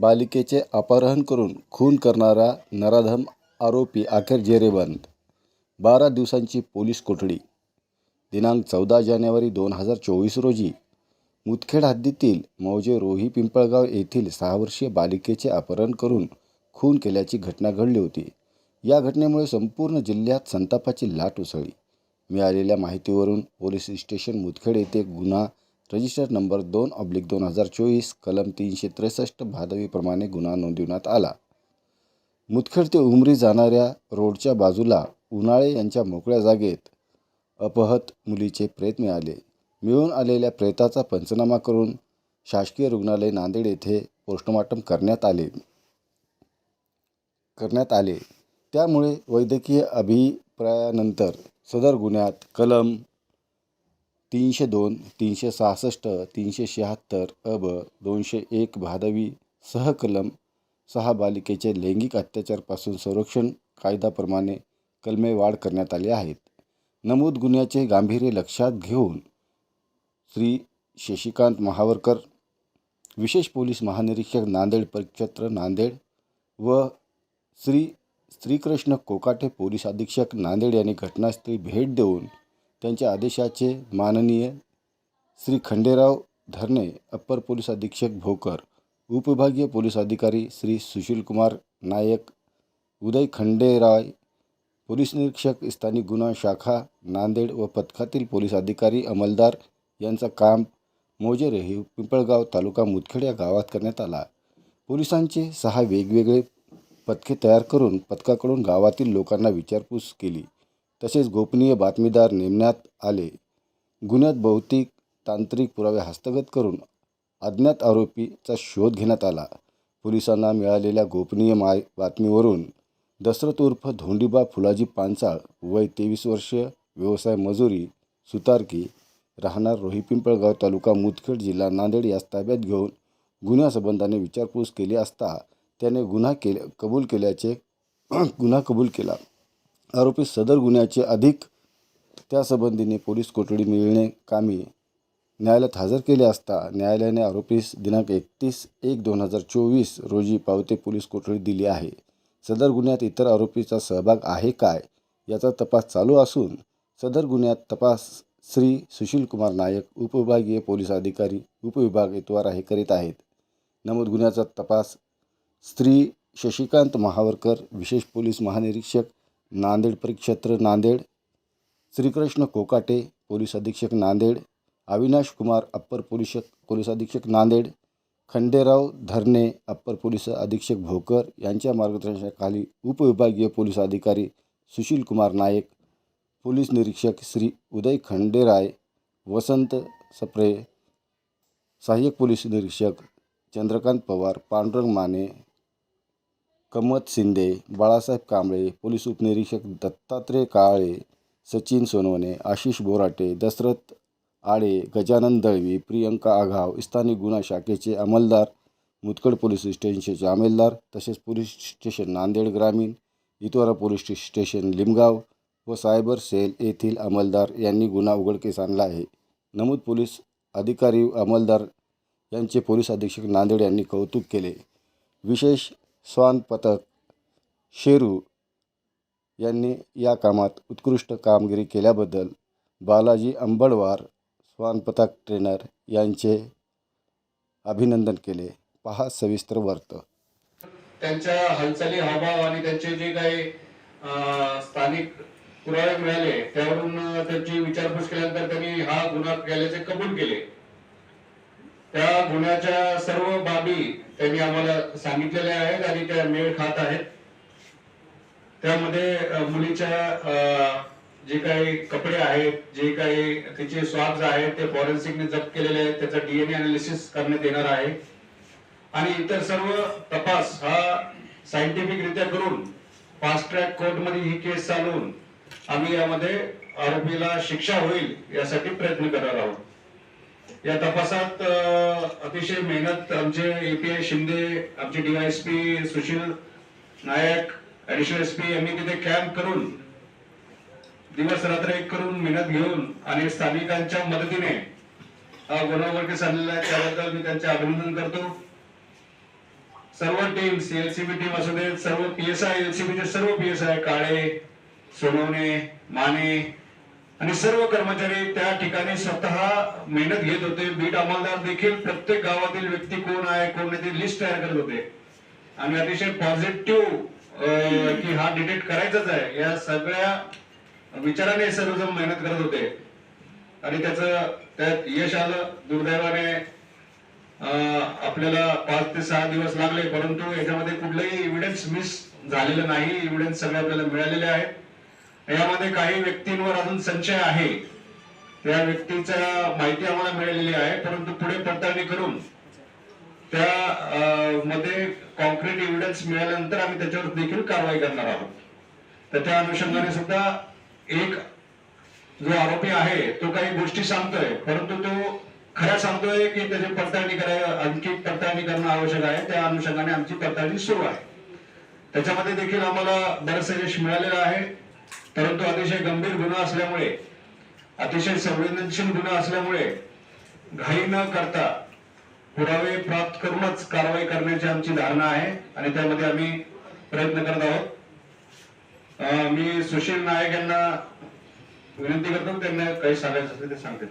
बालिकेचे अपहरण करून खून करणारा नराधम आरोपी अखेर जेरेबंद. बारा दिवसांची पोलीस कोठडी. दिनांक चौदा जानेवारी दोन हजार चोवीस रोजी मुदखेड हद्दीतील मौजे रोही पिंपळगाव येथील सहा वर्षीय बालिकेचे अपहरण करून खून केल्याची घटना घडली होती. या घटनेमुळे संपूर्ण जिल्ह्यात संतापाची लाट उसळली. मिळालेल्या माहितीवरून पोलीस स्टेशन मुदखेड येथे गुन्हा रजिस्टर नंबर दोन ऑब्लिक दोन हजार चोवीस कलम तीनशे त्रेसष्ट भादवीप्रमाणे गुन्हा नोंदविण्यात आला. मुदखेड ते उमरी जाणाऱ्या रोडच्या बाजूला उन्हाळे यांच्या मोकळ्या जागेत अपहत मुलीचे प्रेत मिळाले. मिळून आलेल्या प्रेताचा पंचनामा करून शासकीय रुग्णालय नांदेड येथे पोस्टमॉर्टम करण्यात आले. करण्यात आले. त्यामुळे वैद्यकीय अभिप्रायानंतर सदर गुन्ह्यात कलम तीनशे दोन तीनशे सहासष्ट तीनशे शहात्तर अब दोनशे एक भादवी सहकलम सहा बालिकेचे लैंगिक अत्याचारपासून संरक्षण कायद्याप्रमाणे कलमे वाढ करण्यात आले आहेत. नमूद गुन्ह्याचे गांभीर्य लक्षात घेऊन श्री शशिकांत महावरकर विशेष पोलीस महानिरीक्षक नांदेड परिक्षेत्र नांदेड व श्री श्रीकृष्ण कोकाटे पोलीस अधीक्षक नांदेड यांनी घटनास्थळी भेट देऊन त्यांच्या आदेशाचे माननीय श्री खंडेराव धरणे अप्पर पोलीस अधीक्षक भोकर उपविभागीय पोलीस अधिकारी श्री सुशीलकुमार नायक उदय खंडेराय पोलीस निरीक्षक स्थानिक गुन्हा शाखा नांदेड व पथकातील पोलीस अधिकारी अंमलदार यांचा काम मोजे रेही पिंपळगाव तालुका मुदखेड या गावात करण्यात आला. पोलिसांचे सहा वेगवेगळे पथके तयार करून पथकाकडून गावातील लोकांना विचारपूस केली. तसेच गोपनीय बातमीदार नेमण्यात आले. गुन्ह्यात भौतिक तांत्रिक पुरावे हस्तगत करून अज्ञात आरोपीचा शोध घेण्यात आला. पोलिसांना मिळालेल्या गोपनीय माय बातमीवरून दशरथ उर्फ धोंडीबा फुलाजी पांचाळ वय तेवीस वर्ष व्यवसाय मजुरी सुतारकी राहणार रोही पिंपळगाव तालुका मुदखेड जिल्हा नांदेड यास ताब्यात घेऊन गुन्ह्यासंबंधाने विचारपूस केली असता त्याने गुन्हा केल्या कबूल केल्याचे गुन्हा कबूल केला. आरोपी सदर गुन्ह्याचे अधिक त्यासंबंधीने पोलीस कोठडी मिळणे कामी न्यायालयात हजर केले असता न्यायालयाने आरोपीस दिनांक एकतीस एक दोन हजार चोवीस रोजी पावते पोलीस कोठडी दिली आहे. सदर गुन्ह्यात इतर आरोपीचा सहभाग आहे काय याचा तपास चालू असून सदर गुन्ह्यात तपास श्री सुशीलकुमार नायक उपविभागीय पोलीस अधिकारी उपविभाग इतवार हे करीत आहेत. नमूद गुन्ह्याचा तपास स्त्री शशिकांत महावरकर विशेष पोलीस महानिरीक्षक नांदेड परिक्षेत्र नांदेड. श्रीकृष्ण कोकाटे पोलीस अधीक्षक Nanded. Avinash Kumar upper police police अधीक्षक नांदेड. खंडेराव धरणे अप्पर पोलीस अधीक्षक भोकर. यांच्या मार्गदर्शनाखाली उपविभागीय पोलीस अधिकारी सुशील कुमार नायक. पोलीस निरीक्षक श्री उदय खंडेराय वसंत सप्रे. सहाय्यक पोलीस निरीक्षक चंद्रकांत पवार पांडुरंग माने कमत शिंदे बाळासाहेब कांबळे पोलीस उपनिरीक्षक दत्तात्रय काळे सचिन सोनवणे आशिष बोराटे दशरथ आळे गजानन दळवी प्रियंका आघाव स्थानिक गुन्हा शाखेचे अंमलदार मुदकड पोलीस स्टेशनचे अंमलदार तसेच पोलीस स्टेशन नांदेड ग्रामीण इतवारा पोलीस स्टेशन लिमगाव व सायबर सेल येथील अंमलदार यांनी गुन्हा उघडकीस आणला आहे. नमूद पोलीस अधिकारी अंमलदार यांचे पोलीस अधीक्षक नांदेड यांनी कौतुक केले. विशेष स्वान पथक शेरू यांनी या कामात उत्कृष्ट कामगिरी केल्याबद्दल बालाजी अंबडवार स्वान पथक ट्रेनर यांचे अभिनंदन केले. पहा सविस्तर वर्त. त्यांच्या हालचाली हावभाव आणि त्यांचे जे काही स्थानिक पुरावे मिळाले त्यावरून त्यांची विचारपूस केल्यानंतर त्यांनी हा गुन्हा केल्याचे कबूल केले. त्या गुन्ह्याच्या सर्व बाबी त्यांनी आम्हाला सांगितलेल्या आहेत आणि त्या मेळ खात आहेत. त्यामध्ये मुलीच्या अं, जे काही कपडे आहेत जे काही तिचे स्वाब्स आहेत ते फॉरेन्सिकने जप्त केलेले आहेत त्याचा डीएनए अनालिसिस करण्यात येणार आहे. आणि इतर सर्व तपास हा सायंटिफिक रित्या करून फास्ट ट्रॅक कोर्टमध्ये ही केस चालवून आम्ही यामध्ये आरोपीला शिक्षा होईल यासाठी प्रयत्न करणार आहोत. या तपासात अतिशय मेहनत आमचे एपीआय शिंदे आमचे DySP Sushil Nayak additional SP यांनी तिथे कॅम्प करून दिवस रात्र एक करून मेहनत घेऊन आणि स्थानिकांच्या मदतीने हा गुन्हा वर्गीस आणलेला आहे त्याबद्दल मी त्यांचे अभिनंदन करतो. सर्व टीम एलसीबी टीम असू देत सर्व पीएसआय एलसीबीचे सर्व पीएसआय काळे सोनवणे माने आणि सर्व कर्मचारी त्या ठिकाणी स्वतः मेहनत घेत होते. बीट अंमलदार देखील प्रत्येक गावातील व्यक्ती कोण आहे कोण नाही ती लिस्ट तयार करत होते. आणि अतिशय पॉझिटिव्ह की हा डिटेक्ट करायचाच आहे. या सगळ्या विचाराने सर्वजण मेहनत करत होते. आणि त्याचं त्यात यश आलं. दुर्दैवाने आपल्याला पाच ते सहा दिवस लागले. परंतु याच्यामध्ये कुठलंही इव्हिडन्स मिस झालेलं नाही. इव्हिडन्स सगळे आपल्याला मिळालेले आहेत. यामध्ये काही व्यक्तींवर अजून संशय आहे. त्या व्यक्तीचा माहिती आम्हाला मिळालेली आहे परंतु पुढे पडताळणी करून त्या मध्ये कॉन्क्रीट एव्हिडन्स मिळाल्यानंतर आम्ही त्याच्यावर देखील कारवाई करणार आहोत. तर त्या अनुषंगाने सुद्धा एक जो आरोपी आहे तो काही गोष्टी सांगतोय परंतु तो खरा सांगतोय की त्याची पडताळणी कराय आणखी पडताळणी करणं आवश्यक आहे. त्या अनुषंगाने आमची पडताळणी सुरू आहे. त्याच्यामध्ये देखील आम्हाला बरंचसं यश मिळालेलं आहे. परंतु अतिशय गंभीर गुन्हा असल्यामुळे अतिशय संवेदनशील गुन्हा असल्यामुळे घाई न करता पुरावे प्राप्त करूनच कारवाई करण्याची आमची धारणा आहे आणि त्यामध्ये आम्ही प्रयत्न करत आहोत. अं, मी सुशील नायक यांना विनंती करतो त्यांना काही सांगायचं असेल ते सांगते